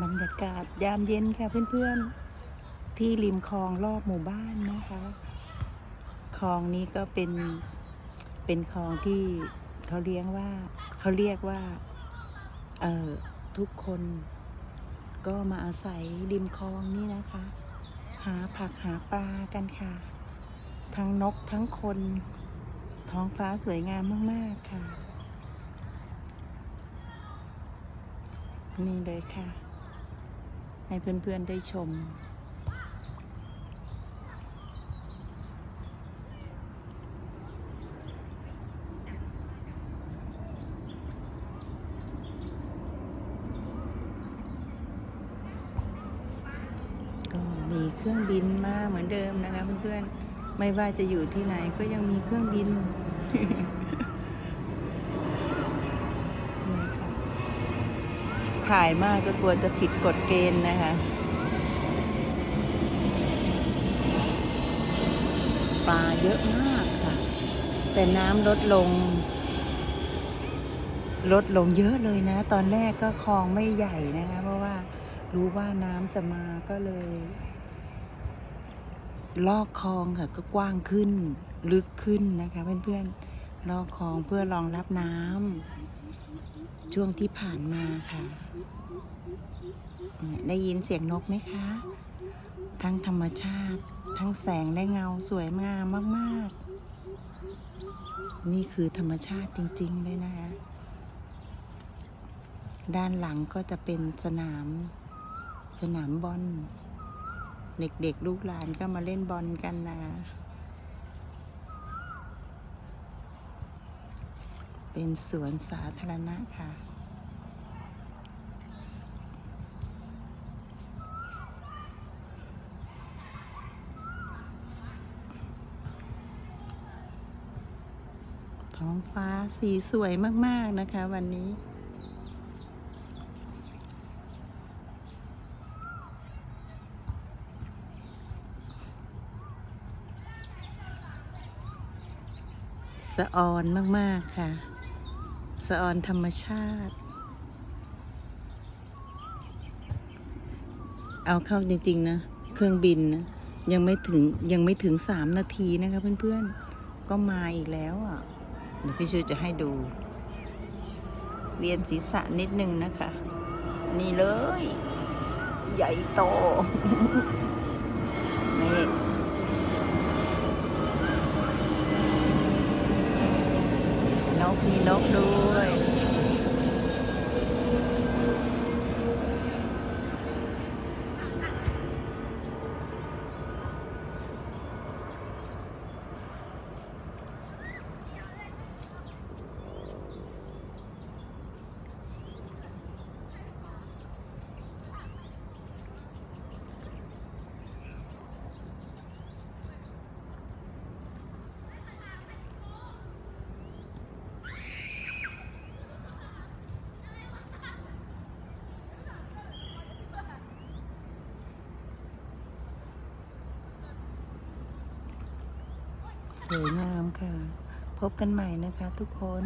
บรรยากาศยามเย็นค่ะเพื่อนๆ ที่ริมคลองรอบหมู่บ้านนะคะ คลองนี้ก็เป็นเป็นคลองที่เขาเลี้ยงว่าเขาเรียกว่าเอ่อทุกคนก็มาอาศัยริมคลองนี่นะคะ หาผักหาปลากันค่ะ ทั้งนกทั้งคน ท้องฟ้าสวยงามมาก ๆ ค่ะ นี่เลยค่ะ ให้เพื่อนๆได้ชม ก็มีเครื่องบินมาเหมือนเดิมนะคะเพื่อนๆ ไม่ว่าจะอยู่ที่ไหนก็ยังมีเครื่องบิน นี่ค่ะ ถ่ายมากก็กลัวจะผิดกฎเกณฑ์นะคะ ปลาเยอะมากค่ะ แต่น้ำลดลง ลดลงเยอะเลยนะ ตอนแรกก็คลองไม่ใหญ่นะคะ เพราะว่ารู้ว่าน้ำจะมาก็เลย ลอกคลองค่ะ ก็กว้างขึ้น ลึกขึ้นนะคะ เพื่อนๆลอกคลองเพื่อรองรับน้ำ ช่วงที่ผ่านมาค่ะ ได้ยินเสียงนกไหมคะ ทั้งธรรมชาติ ทั้งแสงและเงาสวยงามมากๆ นี่คือธรรมชาติจริง ๆ เลยนะคะ ด้านหลังก็จะเป็นสนาม สนามบอล เด็กๆ ลูกหลานก็มาเล่นบอลกันนะ เป็นสวนสาธารณะค่ะ ท้องฟ้าสีสวยมาก ๆ นะคะวันนี้สะออนมาก ๆ ค่ะ สะออนธรรมชาติ เอาเข้าจริง ๆ นะ เครื่องบินนะยังไม่ถึงยังไม่ถึงสามนาทีนะคะเพื่อนๆ ก็มาอีกแล้วอะ เดี๋ยวพี่ชูจะให้ดู เวียนศีรษะนิดนึงนะคะ นี่เลย ใหญ่โต นี่ นก มีนกด้วย ส วยงามค่ะ พบกันใหม่นะคะทุกคน